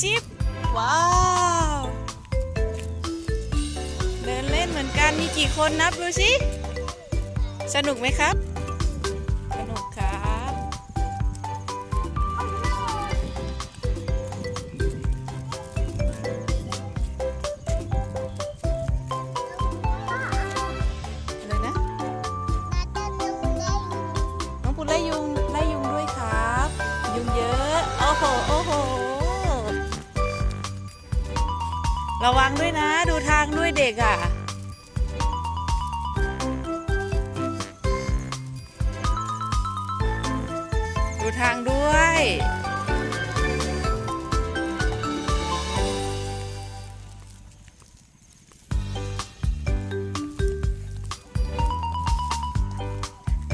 ชิป ว้าว เดินเล่นเหมือนกันมีกี่คนนับดูสิ สนุกไหมครับ ระวังด้วยนะ ดูทางด้วยเด็กอะ ดูทางด้วย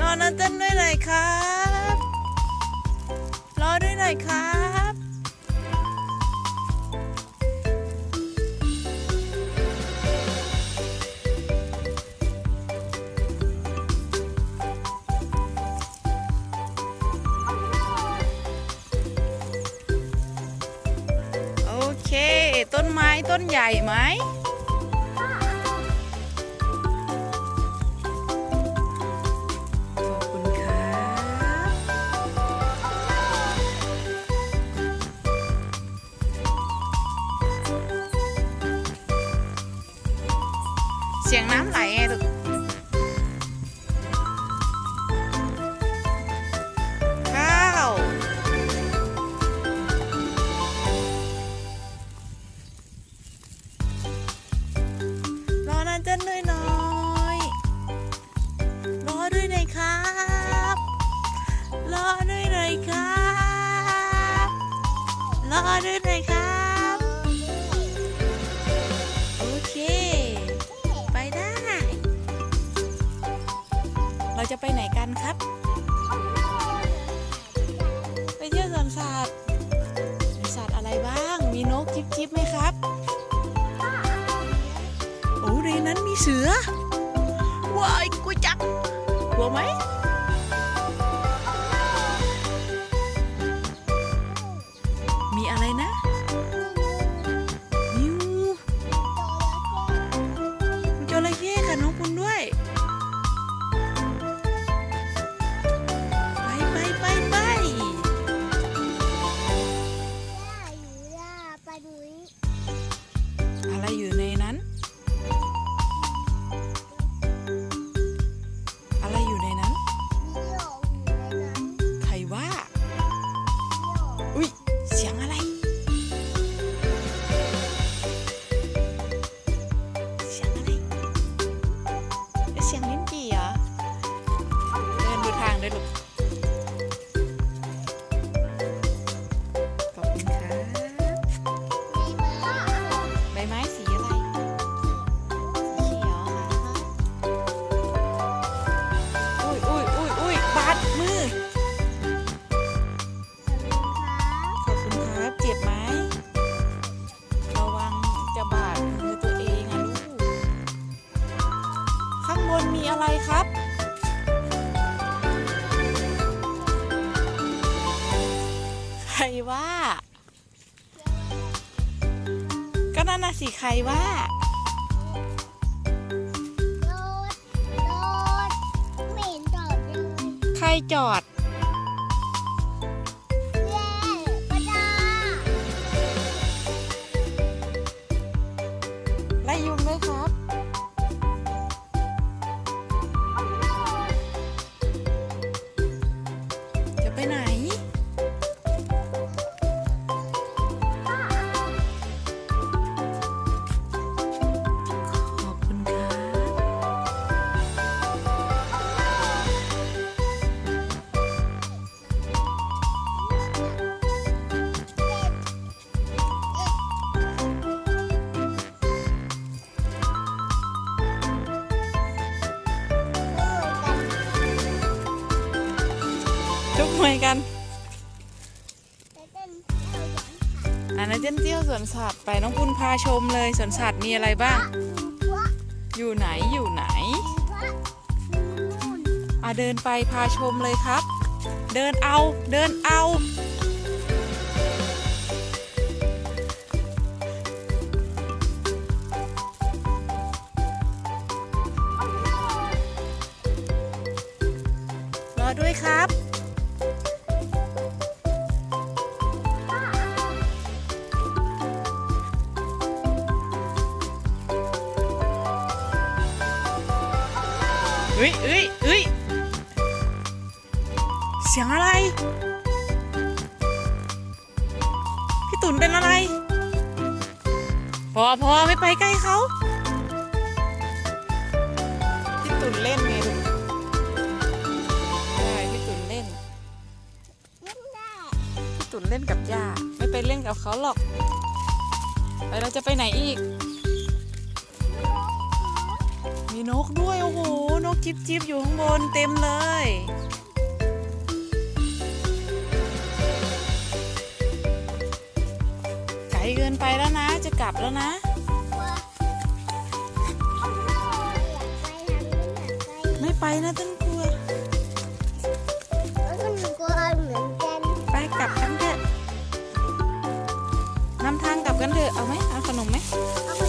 รอนั่นเต้นด้วยหน่อยครับ รอด้วยหน่อยครับ ต้นใหญ่ไหมขอบคุณครับเสียงน้ำไหลไงลูก ด้วยหน่อยครับ โอเค ไปได้ เราจะไปไหนกันครับ ไปเที่ยวสวนสัตว์มีสัตว์อะไรบ้าง มีนกจิ๊บจิ๊บไหมครับ โอ้ในนั้นมีเสือ ว้ายกูจักกลัวไหม นั่นน่ะสิใครว่าใครจอด วยกันอันนั้นเจนเที่ยวสวนสัตว์ไปน้องคุณพาชมเลยสวนสัตว์มีอะไรบ้าง อยู่ไหนอยู่ไหนอ่เดินไปพาชมเลยครับ เดินเอาเดินเอารอด้วยครับ ไม่ไปใกล้เขาพี่ตุ่นเล่นไงลูกใช่พี่ตุ่นเล่น พี่ตุ่นเล่นกับย่าไม่ไปเล่นกับเขาหรอกไปเราจะไปไหนอีก มีนกด้วย โอ้โห นกจิบจิบอยู่ข้างบนเต็มเลยไกลเกินไปแล้วนะ จะกลับแล้วนะ ไม่ไปนะต้นกลัวไปกลับกันเถอะนำทางกลับกันเถอะเอาไหมเอาขนมไหมเ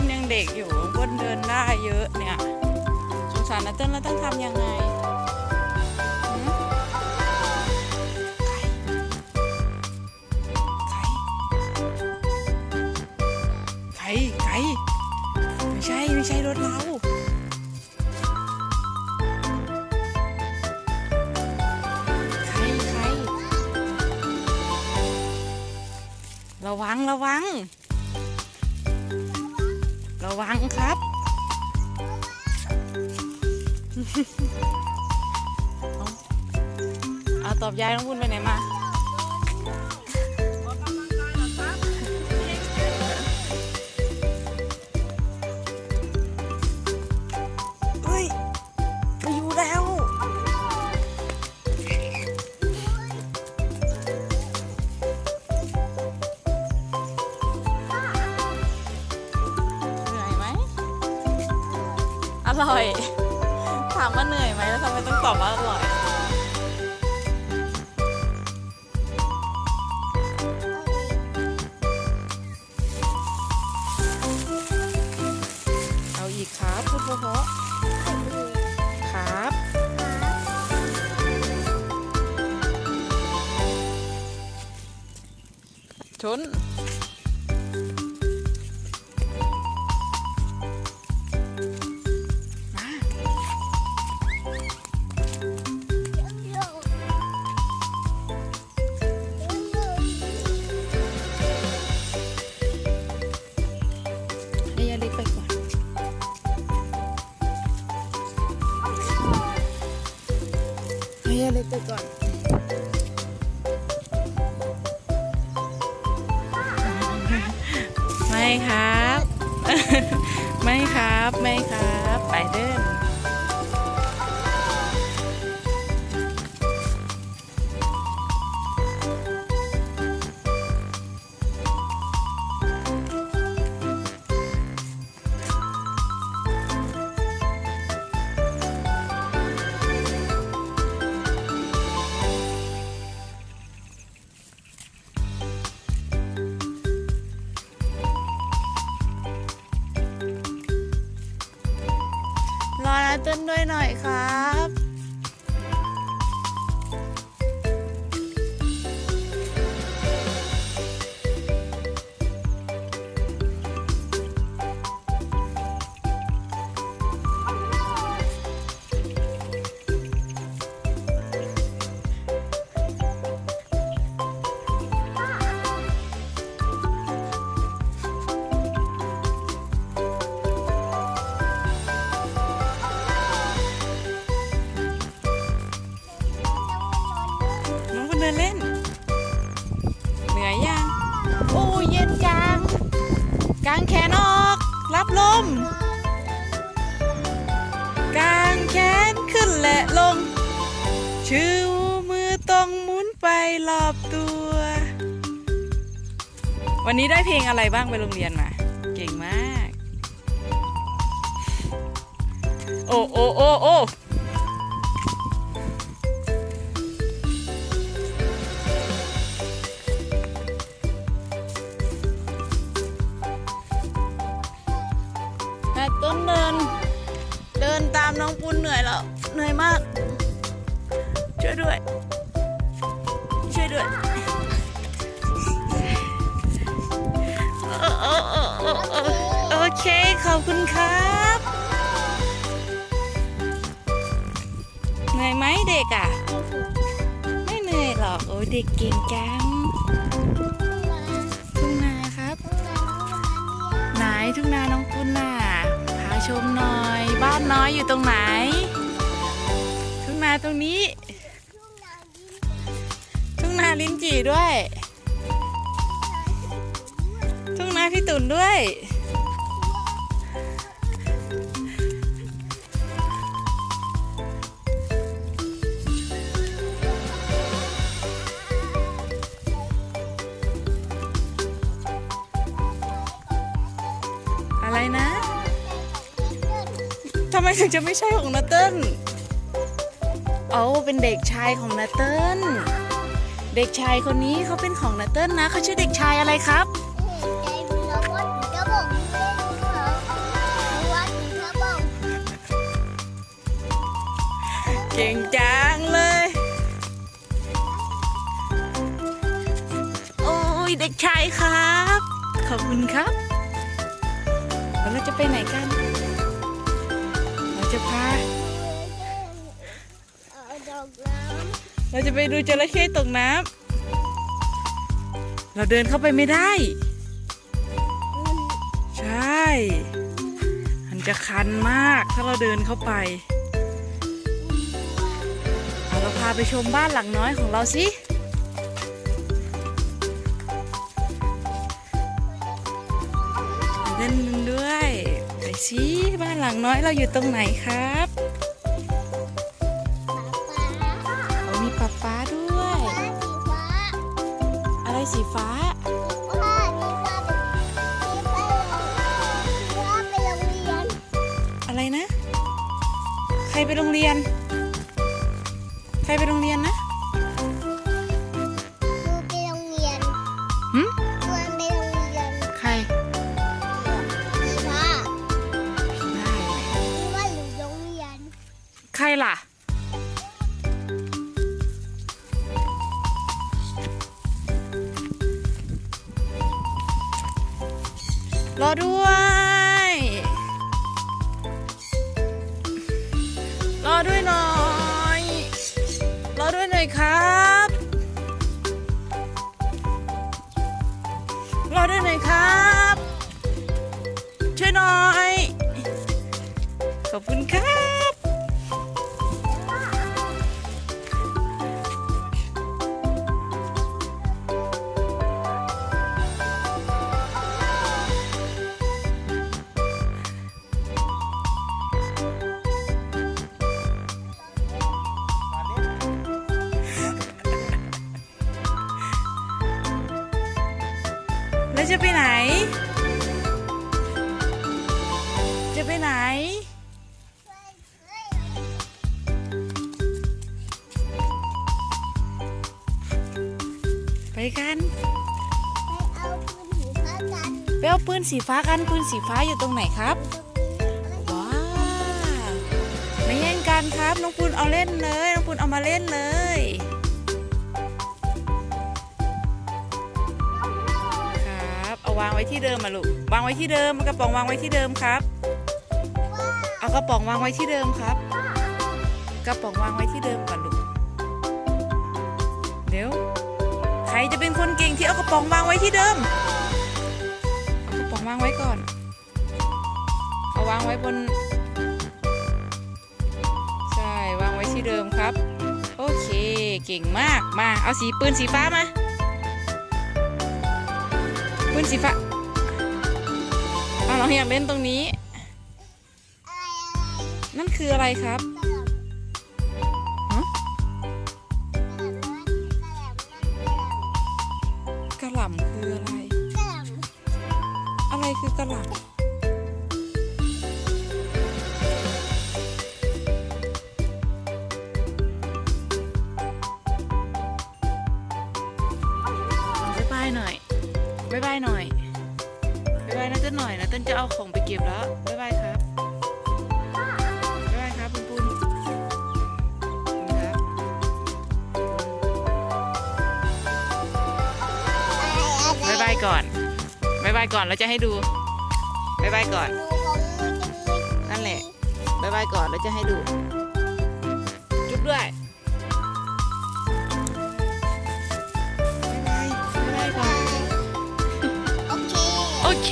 นยังเด็กอยู่น้องปุ้นเดินได้เยอะเนี่ยสงสารนะเต้นแล้วต้องทำยังไงหืมใครใครใครใครไม่ใช่ไม่ใช่รถเราใครใครระวัง ระวัง ระวังครับ เอาตอบยายน้องบุญไปไหนมา ร่อย ถามว่าเหนื่อยไหมแล้วทำไมต้องตอบว่าอร่อย ไม่ครับ ไม่ครับ ไปเดินรอ ต้นด้วยหน่อยครับอบ นี้ได้เพลงอะไรบ้างไปโรงเรียนมา เก่งมาก โอ้โอ้โอ้โอ้ โอเค ขอบคุณครับเหนื่อยไหมเด็กอะ ไม่เหนื่อยหรอกโอ้เด็กเก่งจังทุ่งนาครับ ไหนทุ่งนาน้องปุ้นน่ะพาชมหน่อย บ้านน้อยอยู่ตรงไหน ทุ่งนาตรงนี้ ทุ่งนาลิ้นจี่ด้วย พี่ตุ่นด้วย อะไรนะ ทำไมถึงจะไม่ใช่ของนาเติ้ลเอาเป็นเด็กชายของนาเติ้ลเด็กชายคนนี้เขาเป็นของนาเติ้ลนะเขาชื่อเด็กชายอะไรครับ เก่งจังเลย โอ้ยเด็กชายครับ ขอบคุณครับแล้วเราจะไปไหนกัน เราจะพา เราจะไปดูจระเข้ตกน้ำเราเดินเข้าไปไม่ได้ ใช่ มันจะคันมากถ้าเราเดินเข้าไปเอาเราพาไปชมบ้านหลังน้อยของเราสิเล่นด้วย ไปสิบ้านหลังน้อยเราอยู่ตรงไหนครับเรามีป๊าป๊าด้วย อะไรสีฟ้า อะไรนะ ใครไปโรงเรียน ใค อยครับ ช่วยหน่อย ขอบคุณครับ จะไปไหน จะไปไหน ไปกัน ไปเอาปืนสีฟ้ากัน ปืนสีฟ้าอยู่ตรงไหนครับ ว้าไม่แย่งกันครับ น้องปุณเอาเล่นเลย น้องปุณเอามาเล่นเลยาวางไว้ที่เดิมมาลูกวางไว้ที่เดิมกระป๋องวางไว้ที่เดิมครับเอากระป๋องวางไว้ที่เดิมครับ กระป๋องวางไว้ที่เดิมก่อนลูกเดี๋ยวใครจะเป็นคนเก่งที่เอากระป๋องวางไว้ที่เดิมเอากระป๋องวางไว้ก่อน เอาวางไว้บน ใช่วางไว้ที่เดิมครับ โอเคเก่งมากมาเอาสีปืนสีฟ้ามา คุณสีฟ้าเอาเราอยากเล่นตรงนี้ นั่นคืออะไรครับกระหล่ำคืออะไร อะไรคือกระหล่ำ เต้นหน่อยนะเต้นจะเอาของไปเก็บแล้วบายบายครับบายบายครับปุ้นปุ้นครับำบายบายก่อนบายบายก่อนเราจะให้ดูบายบายก่อนดูของมันจะมีนั่นแหละบายบายก่อนเราจะให้ดู จุ๊บด้วยบายบายบายบายก่อนโอเคโอเค